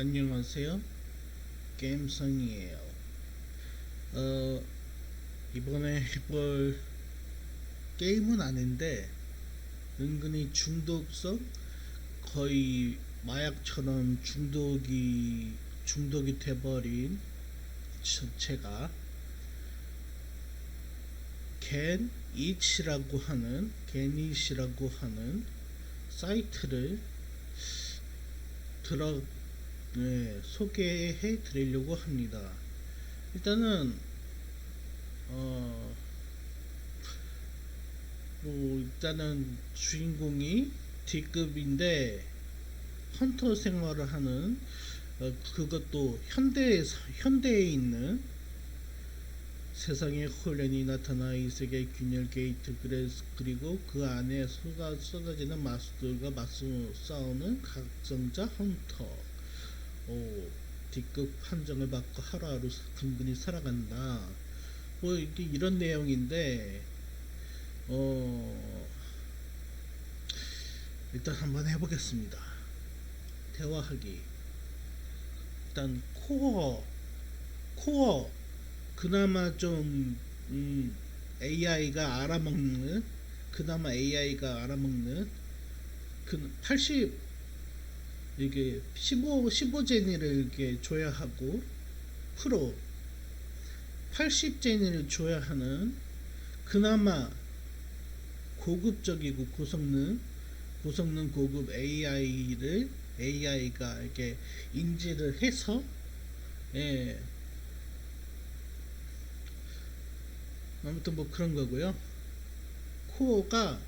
안녕하세요. 게임성이에요. 어, 이번에 해볼 게임은 아닌데, 은근히 중독성? 거의 마약처럼 중독이, 중독이 돼버린 저- 제가 겐 이치라고 하는, 겐이시라고 하는 사이트를 들어 네, 소개해 드리려고 합니다. 일단은 어, 뭐 일단은 주인공이 D급인데 헌터 생활을 하는 어, 그것도 현대에 사- 현대에 있는 세상에 혼란이 나타나 이 세계 균열 게이트 그래서 그리고 그 안에 쏟아, 쏟아지는 마수들과 맞서 싸우는 각성자 헌터 오, D급 판정을 받고 하루하루 근근히 살아간다. 뭐 이게 이런 내용인데 어 일단 한번 해보겠습니다. 대화하기. 일단 코어 코어 그나마 좀 음, AI가 알아먹는 그나마 AI가 알아먹는 그 80 이게 15 15제니를 이렇게 줘야 하고 프로 80제니를 줘야 하는 그나마 고급적이고 고성능 고성능 고급 AI를 AI가 이렇게 인지를 해서 예 아무튼 뭐 그런 거고요. 코어가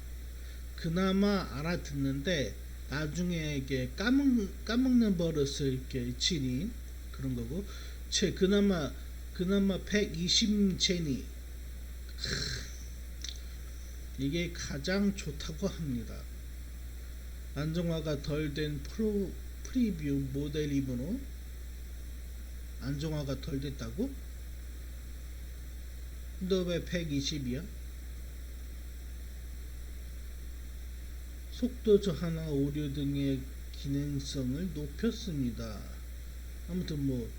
그나마 알아듣는데 나중에 이게 까먹 까먹는 버릇을 이렇게 지닌 그런 거고 제 그나마 그나마 120 제니 이게 가장 좋다고 합니다. 안정화가 덜 된 프로 프리뷰 모델임으로 안정화가 덜 됐다고? 근데 왜 120이야? 속도 저하나 오류 등의 기능성을 높였습니다. 아무튼 뭐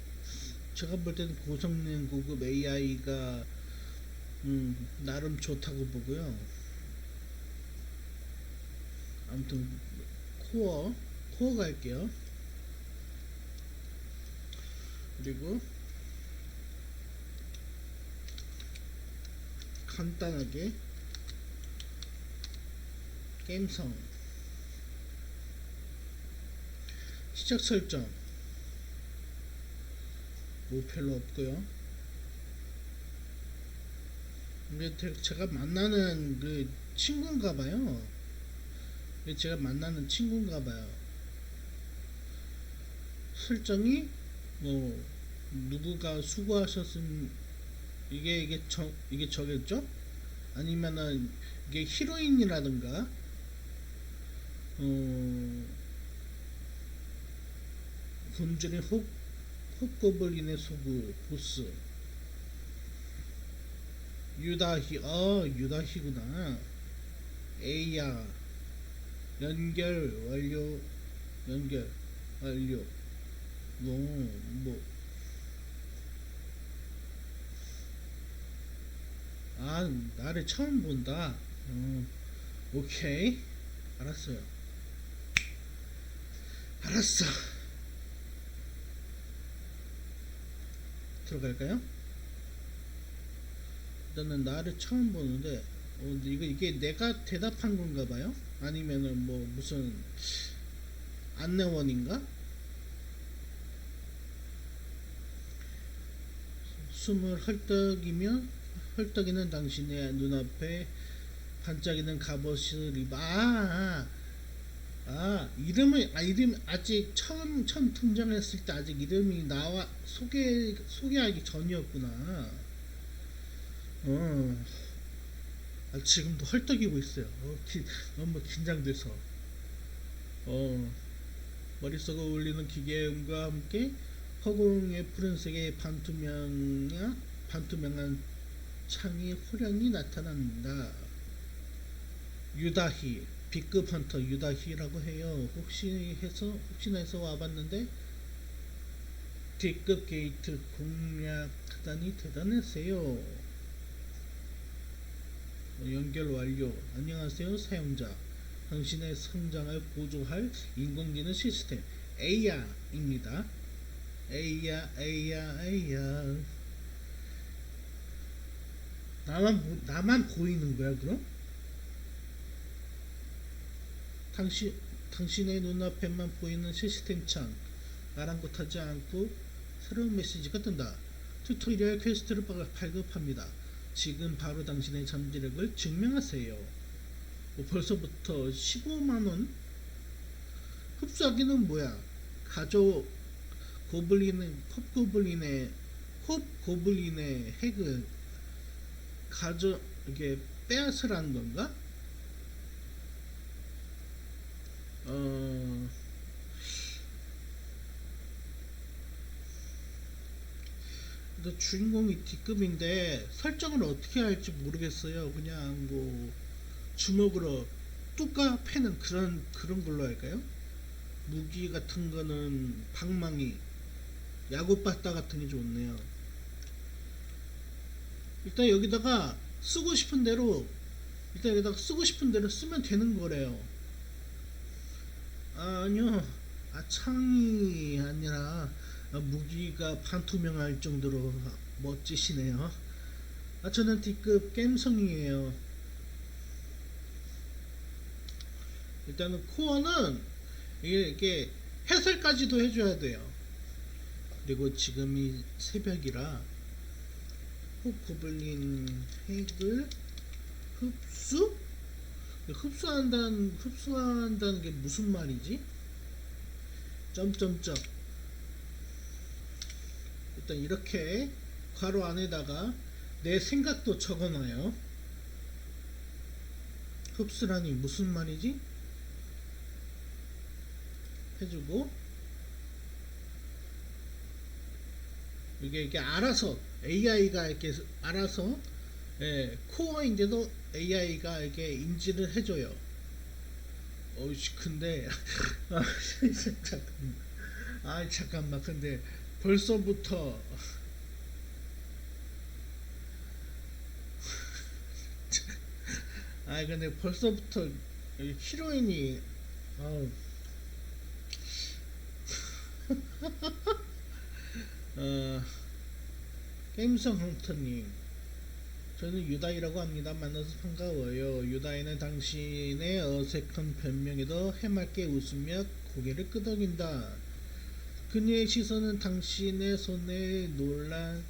제가 볼 때는 고성능 고급 AI가 음, 나름 좋다고 보고요. 아무튼 코어 코어 갈게요. 그리고 간단하게 게임성 시작 설정. 뭐 별로 없고요. 근데 제- 제가 만나는 그 친구인가 봐요. 제가 만나는 친구인가 봐요. 설정이 뭐 누구가 수고하셨음 이게 이게 저 이게 저겠죠? 아니면은 이게 히로인이라든가 어 굶주린 혹 혹고블린의 소구 보스 유다히 어 유다히구나 에이야 연결 완료 연결 완료 뭐뭐 아, 나를 처음 본다. 어, 오케이. 알았어요. 알았어. 들어갈까요? 일단은 나를 처음 보는데, 어, 이거, 이게 내가 대답한 건가 봐요? 아니면은 뭐 무슨 안내원인가? 숨을 헐떡이며 헐떡이는 당신의 눈앞에 반짝이는 갑옷을 입어 아, 아, 아 이름을 아 이름 아직 처음 처음 등장했을 때 아직 이름이 나와 소개 소개하기 전이었구나. 어. 아, 지금도 헐떡이고 있어요. 어, 기, 너무 긴장돼서. 어. 머릿속에 울리는 기계음과 함께 허공의 푸른색의 반투명한 반투명한 창이 호련히 나타납니다. 유다희 B급 헌터 유다희라고 해요. 혹시 해서 혹시나 해서 와봤는데 D급 게이트 공략하다니 대단했어요. 어, 연결 완료. 안녕하세요, 사용자. 당신의 성장을 보조할 인공지능 시스템 AI입니다. AI, AI, AI. 나만 보, 나만 보이는 거야, 그럼? 당신 당신의 눈앞에만 보이는 시스템 창 아랑곳하지 않고 새로운 메시지가 뜬다. 튜토리얼 퀘스트를 바- 발급합니다. 지금 바로 당신의 잠재력을 증명하세요. 뭐 벌써부터 15만 원? 흡수하기는 뭐야? 가족 고블린의 컵고블린의 컵고블린의 핵을 가져 이게 빼앗으라는 건가? 어 주인공이 D급인데 설정을 어떻게 할지 모르겠어요. 그냥 뭐 주먹으로 뚜까 패는 그런 그런 걸로 할까요? 무기 같은 거는 방망이, 야구바타 같은 게 좋네요. 일단 여기다가 쓰고 싶은 대로 일단 여기다가 쓰고 싶은 대로 쓰면 되는 거래요. 아, 아니요. 아, 창이 아니라 아, 무기가 반투명할 정도로 멋지시네요. 아, 저는 D급 겜성이에요. 일단은 코어는 이게, 해설까지도 해줘야 돼요. 그리고 지금이 새벽이라 호고블린 핵을 흡수? 흡수한다는 흡수한다는 게 무슨 말이지? 점점점 일단 이렇게 괄호 안에다가 내 생각도 적어놔요. 흡수라니 무슨 말이지? 해주고 이게 이게 알아서 AI가 이렇게 알아서 예, 코어인데도 AI가 이렇게 인지를 해줘요. 어이씨 근데 아 잠깐만. 아 잠깐만. 근데 벌써부터 아 근데 벌써부터 이 히로인이 아우. 어, 게임성 헌터님 저는 유다이라고 합니다. 만나서 반가워요. 유다이는 당신의 어색한 변명에도 해맑게 웃으며 고개를 끄덕인다. 그녀의 시선은 당신의 손에 놀란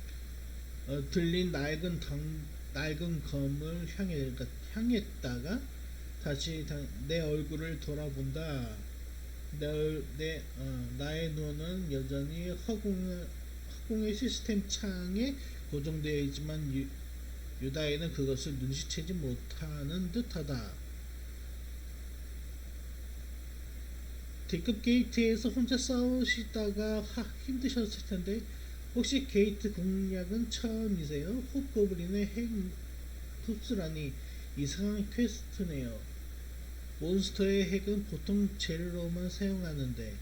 어, 들린 낡은 덩, 낡은 검을 향해, 향했다가 다시 다- 내 얼굴을 돌아본다. 내, 얼- 내, 어, 나의 눈은 여전히 허공, 허공의 시스템 창에 고정되어 있지만 유, 유다인은 그것을 눈치채지 못하는 듯하다. D급 게이트에서 혼자 싸우시다가 하, 힘드셨을 텐데 혹시 게이트 공략은 처음이세요? 홉고블린의 핵 흡수라니 이상한 퀘스트네요. 몬스터의 핵은 보통 재료로만 사용하는데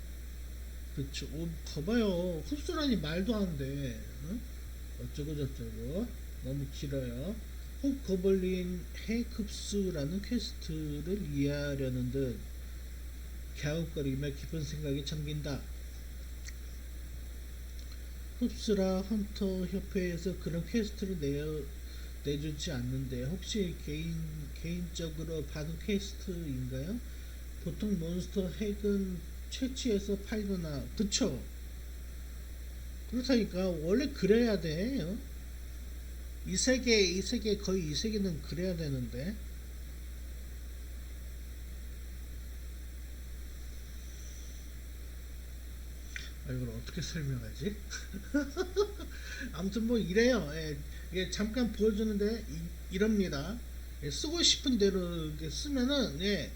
그쵸 오, 봐봐요 흡수라니 말도 안돼 응? 어쩌고 저쩌고 너무 길어요 혹핵 흡수라는 퀘스트를 이해하려는 듯 갸웃거리며 깊은 생각에 잠긴다 흡수라 헌터 협회에서 그런 퀘스트를 내어 내주지 않는데 혹시 개인 개인적으로 받은 퀘스트인가요? 보통 몬스터 핵은 채취해서 팔거나 그쵸? 그렇다니까 원래 그래야 돼. 어? 이 세계 이 세계 거의 이 세계는 그래야 되는데. 아, 이걸 어떻게 설명하지? 아무튼 뭐 이래요. 예, 이게 잠깐 보여주는데 이, 럽니다 쓰고 싶은 대로 쓰면은 예,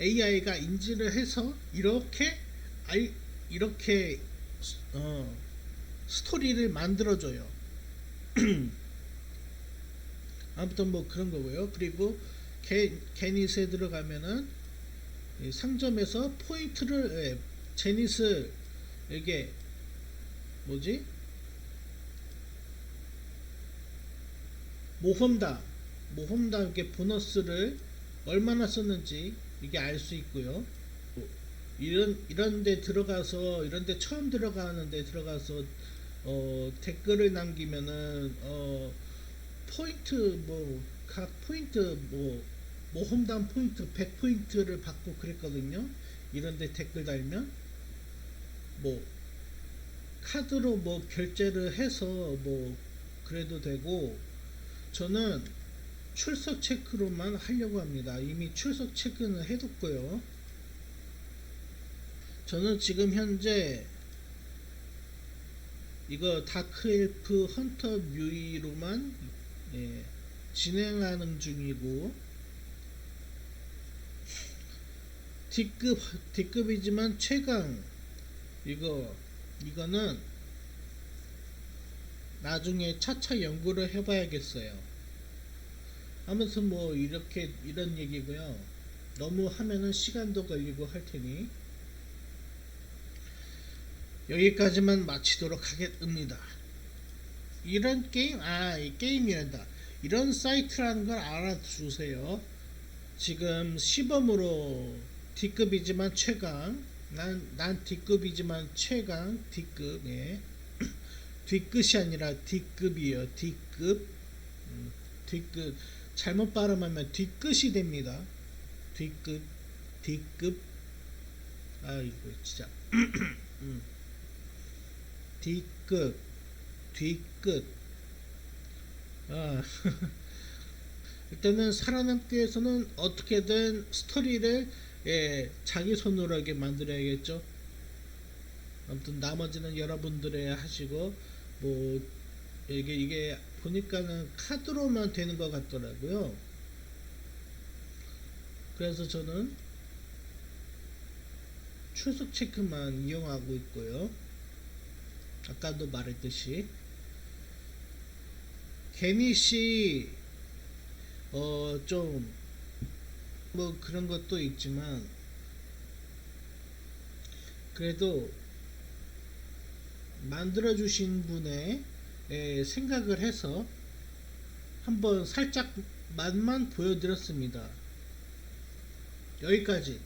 AI가 인지를 해서 이렇게 알, 이렇게 어, 스토리를 만들어줘요. 아무튼 뭐 그런 거고요. 그리고 게, 게닛에 들어가면은 이 상점에서 포인트를 예, 제닛을 이게 뭐지? 모험담 모험담 이렇게 보너스를 얼마나 썼는지 이게 알 수 있고요. 이런 이런 데 들어가서 이런 데 처음 들어가는 데 들어가서 어 댓글을 남기면은 어 포인트 뭐 각 포인트 뭐 모험담 포인트 100포인트를 받고 그랬거든요. 이런 데 댓글 달면 뭐 카드로 뭐 결제를 해서 뭐 그래도 되고 저는 출석 체크로만 하려고 합니다. 이미 출석 체크는 해뒀고요. 저는 지금 현재 이거 다크엘프 헌터 뮤이로만 예, 진행하는 중이고 D급 D급이지만 최강 이거 이거는 나중에 차차 연구를 해봐야겠어요. 아무튼 뭐 이렇게 이런 얘기고요. 너무 하면은 시간도 걸리고 할 테니 여기까지만 마치도록 하겠습니다. 이런 게임 아이 게임이란다. 이런 사이트라는 걸 알아주세요. 지금 시범으로 D급이지만 최강 난, 난 D급이지만 최강 D급 예. D급이 아니라 D급이에요 D급 음, D급 잘못 발음하면 D끝이 됩니다 D급 D급 아 이거 진짜 음. D급 D급 아 일단은 살아남기 위해서는 어떻게든 스토리를 예, 자기 손으로 하게 만들어야겠죠. 아무튼 나머지는 여러분들의 하시고 뭐 이게 이게 보니까는 카드로만 되는 것 같더라고요. 그래서 저는 출석 체크만 이용하고 있고요. 아까도 말했듯이 개니씨 어 좀 뭐 그런 것도 있지만 그래도 만들어 주신 분의 에, 생각을 해서 한번 살짝 맛만 보여드렸습니다. 여기까지.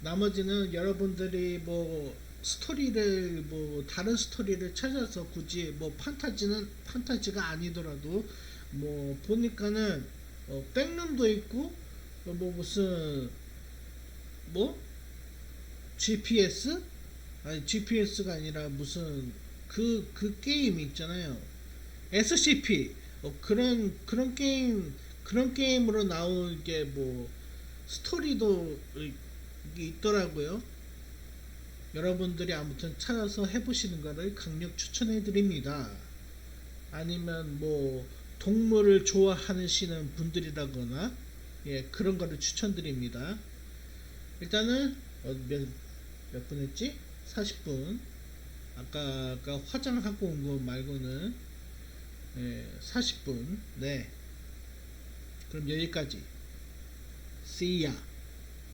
나머지는 여러분들이 뭐 스토리를 뭐 다른 스토리를 찾아서 굳이 뭐 판타지는 판타지가 아니더라도 뭐 보니까는 어, 백룸도 있고 어, 뭐 무슨 뭐 GPS 아니 GPS가 아니라 무슨 그그 게임 있잖아요. SCP 어, 그런 그런 게임 그런 게임으로 나온 게 뭐 스토리도 이- 있더라고요. 여러분들이 아무튼 찾아서 해보시는 거를 강력 추천해 드립니다. 아니면 뭐 동물을 좋아하시는 분들이라거나 예 그런 거를 추천드립니다. 일단은 어, 몇, 몇분 했지? 40분. 아까 아까 화장하고 온 거 말고는 예, 40분. 네. 그럼 여기까지. See ya.